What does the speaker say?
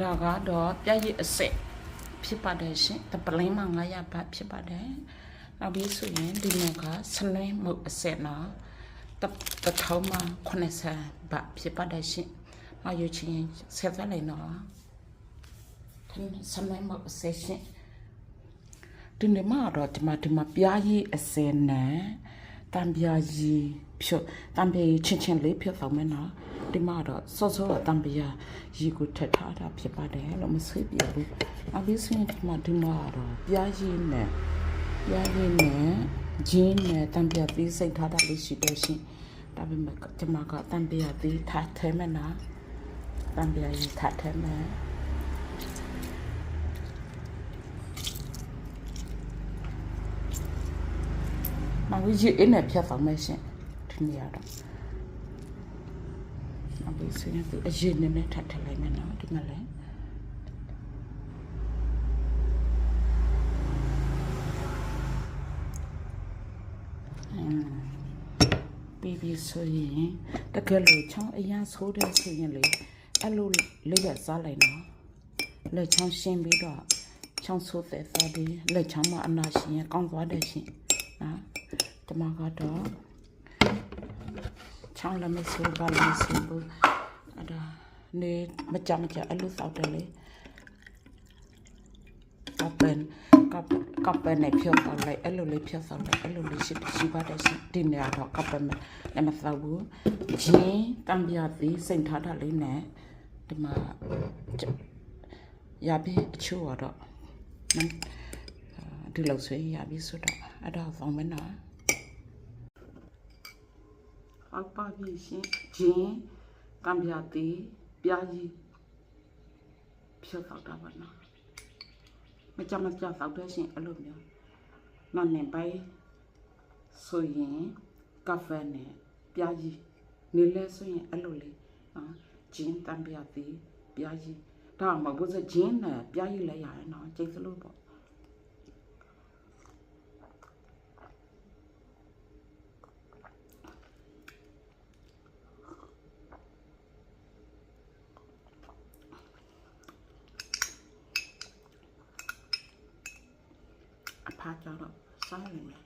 ဒါကတော့ပြည့်ရည်အစစ်ဖြစ်ပါတယ်ရှင်တပလင်းမှာ900ဘတ်ဖြစ်ပါတယ်နောက်ပြီးဆိုရင်ဒီမှာကစနေမုတ်အစစ်နော်တတထောင်းမှာ90ဘတ်ဖြစ်ပါတယ်ရှင်နောက်ယူချင်းဆက်သက်လိုက်နော်စနေမုတ်အစစ်ရှင်ဒီနေ့မှာတော့ဒီမှာဒီမှာပြားရည်အစင်နဲ့ တံပြားရည်ဖြတ်တံပြားရည်ချင်းချင်းလေးဖြတ်ဆောင်မယ်နော်ဒီမှာတော့စောစောတံပြားရည်ကိုထက်ထားတာဖြစ်ပါတယ်လို့မဆွေးပြဘူးအပြီးစရင်ဒီမှာဒီမှာတော့ပြားရည်နဲ့ပြားရည်နဲ့ဂျင်းနဲ့တံပြားသီးစိတ်ထားတာလေးရှိတယ်ရှင်ဒါပေမဲ့ဒီမှာကတံပြားသီးထားထဲမယ်နော်တံပြားရည်ထားထဲမ ယ်မဝကြီးအင်းနဲ့ဖြတ်ဆောင်မယ်ရှင်ဒီနေရာတော့အဘိစရင်ဒီအရင်နဲ့နဲ့ထပ်ထလိုက်မယ်နော်ဒီမှာလည်းအင်းပြီးပြီဆိုရင်တကယ်လို့ချောင်းအရန်ဆိုးတဲ့ဆိုရင်လေအဲ့လိုလေးရစားလိုက်နော်လက်ချောင်းရှင်းပြီးတော့ချောင်းဆိုးတဲ့စားပြီးလက်ချောင်းမှာအနာရှင်ရကောင်းသွားတယ်ရှင်နော် တမကတော့ချောင်းလည်းမဆိုးပါလည်းမဆိုးဘူးအဲ့ဒါနေမကြမကြအဲ့လိုစောက်တယ်လေကပန်ကပကပန်နဲ့ဖြောဆောင်လိုက်အဲ့လိုလေးဖြောဆောင်လိုက်အဲ့လိုလေးရှိရှိပါတယ်ရှိဒီနေရာတော့ကပန်နဲ့မစောက်ဘူးဂျင်းတံပြာသေးစိတ်ထားတာလေးနဲ့ဒီမှာရပြီးအချို့တော့နော်ဒီလောက်ဆွေးရပြီဆိုတော့အဲ့ဒါဖောင်းမနော် ဟောက်ပါပြီရှင်ဂျင်းကံပြတိပြာကြီးဖြတ်တော့တာပါနော်မကြမကြတော့တဲ့ရှင်အဲ့လိုမျိုးနောက်နေပိုင်းဆိုရင်ကဖဲနဲ့ပြာကြီးနေလဲဆိုရင်အဲ့လိုလေးနော်ဂျင်းတံပြတိပြာကြီးဒါမှမဟုတ်ဘူးဂျင်းနဲ့ပြာကြီးလဲရတယ်နော်ကျိတ်စလို့ပေါ့ အဖာကြတော့စားနေတယ်